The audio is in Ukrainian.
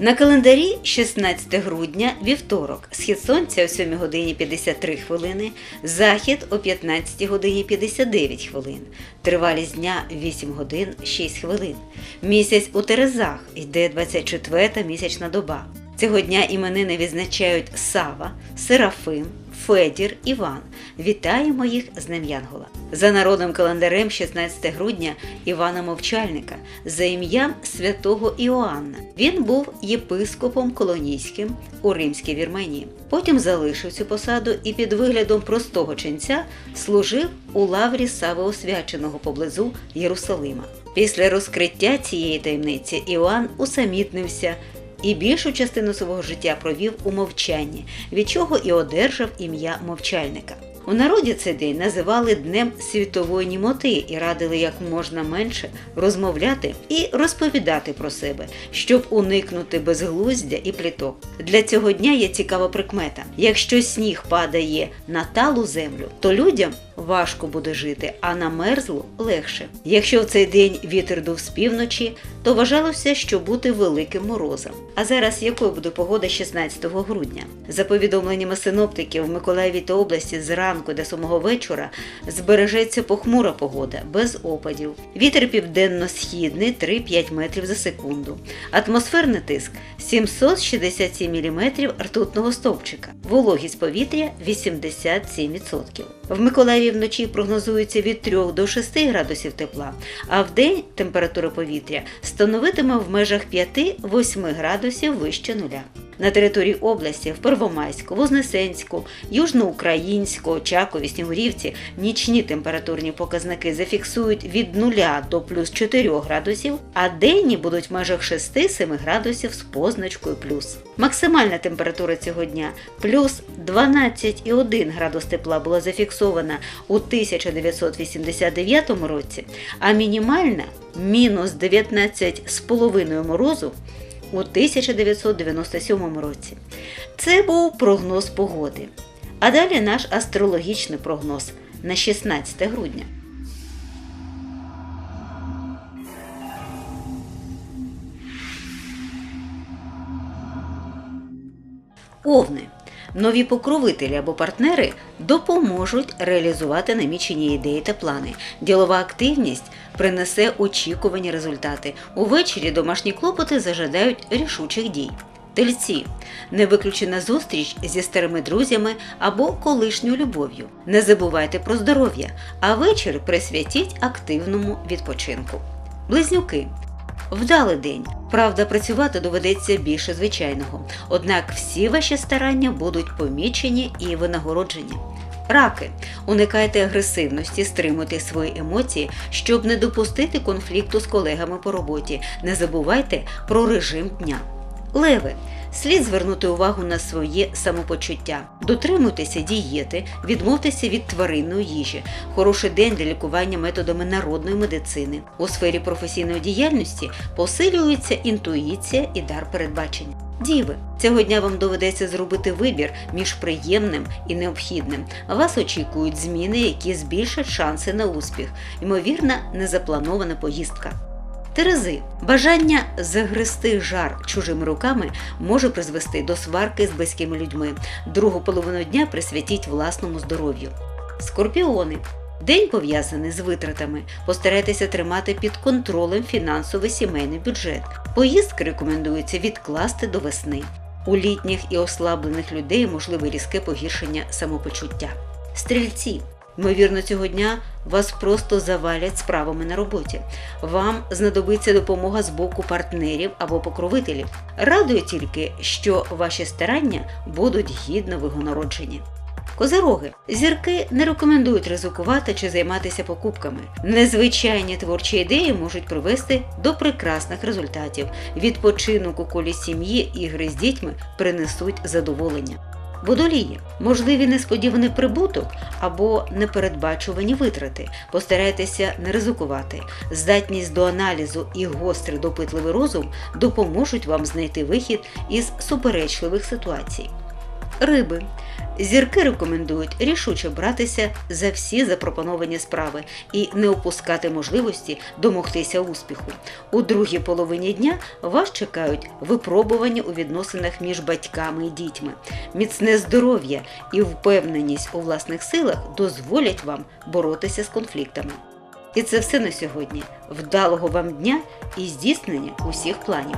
На календарі 16 грудня вівторок. Схід сонця о 7 годині 53 хвилини, захід о 15 годині 59 хвилин. Тривалість дня 8 годин 6 хвилин. Місяць у Терезах йде 24 місячна доба. Цього дня іменини відзначають Сава, Серафим, Федір, Іван. Вітаємо їх з Днем Янгола. За народним календарем 16 грудня Івана Мовчальника за ім'ям святого Іоанна. Він був єпископом колонійським у римській Вірменії. Потім залишив цю посаду і під виглядом простого ченця служив у лаврі Сави Освяченого поблизу Єрусалима. Після розкриття цієї таємниці Іоанн усамітнився і більшу частину свого життя провів у мовчанні, від чого і одержав ім'я мовчальника. У народі цей день називали Днем світової німоти і радили як можна менше розмовляти і розповідати про себе, щоб уникнути безглуздя і пліток. Для цього дня є цікава прикмета: якщо сніг падає на талу землю, то людям важко буде жити, а на мерзлу легше. Якщо в цей день вітер дув з півночі, то вважалося, що бути великим морозом. А зараз якою буде погода 16 грудня? За повідомленнями синоптиків в Миколаєві та області зранку до самого вечора збережеться похмура погода без опадів. Вітер південно-східний 3-5 метрів за секунду. Атмосферний тиск 767 мм ртутного стовпчика. Вологість повітря 87%. В Миколаєві вночі прогнозується від 3 до 6 градусів тепла, а в день температура повітря становитиме в межах 5-8 градусів вище нуля. На території області в Первомайську, Вознесенську, Южноукраїнську, Очакові, Снігурівці нічні температурні показники зафіксують від 0 до плюс 4 градусів, а денні будуть в межах 6-7 градусів з позначкою плюс. Максимальна температура цього дня плюс 12,1 градус тепла була зафіксована у 1989 році, а мінімальна мінус 19,5 морозу у 1997 році. Це був прогноз погоди. А далі наш астрологічний прогноз на 16 грудня. Овни. Нові покровителі або партнери допоможуть реалізувати намічені ідеї та плани. Ділова активність принесе очікувані результати. Увечері домашні клопоти зажадають рішучих дій. Тельці не виключена зустріч зі старими друзями або колишньою любов'ю. Не забувайте про здоров'я, а вечір присвятіть активному відпочинку. Близнюки Вдалий день. Правда, працювати доведеться більше звичайного. Однак всі ваші старання будуть помічені і винагороджені. Раки. Уникайте агресивності, стримуйте свої емоції, щоб не допустити конфлікту з колегами по роботі. Не забувайте про режим дня. Леви. Слід звернути увагу на своє самопочуття. Дотримуйтеся дієти, відмовтеся від тваринної їжі. Хороший день для лікування методами народної медицини. У сфері професійної діяльності посилюється інтуїція і дар передбачення. Діви, цього дня вам доведеться зробити вибір між приємним і необхідним. Вас очікують зміни, які збільшать шанси на успіх, ймовірна незапланована поїздка. Терези бажання загрести жар чужими руками може призвести до сварки з близькими людьми. Другу половину дня присвятіть власному здоров'ю. Скорпіони. День пов'язаний з витратами. Постарайтеся тримати під контролем фінансовий сімейний бюджет. Поїздки рекомендується відкласти до весни. У літніх і ослаблених людей можливе різке погіршення самопочуття. Стрільці. Ймовірно, цього дня вас просто завалять справами на роботі. Вам знадобиться допомога з боку партнерів або покровителів. Радує тільки, що ваші старання будуть гідно вигонороджені. Козироги зірки не рекомендують ризикувати чи займатися покупками. Незвичайні творчі ідеї можуть привести до прекрасних результатів. Відпочинок у колі сім'ї, ігри з дітьми принесуть задоволення. Водолії можливі несподіваний прибуток або непередбачувані витрати. Постарайтеся не ризикувати. Здатність до аналізу і гострий допитливий розум допоможуть вам знайти вихід із суперечливих ситуацій. Риби. Зірки рекомендують рішуче братися за всі запропоновані справи і не опускати можливості домогтися успіху. У другій половині дня вас чекають випробування у відносинах між батьками і дітьми. Міцне здоров'я і впевненість у власних силах дозволять вам боротися з конфліктами. І це все на сьогодні. Вдалого вам дня і здійснення усіх планів.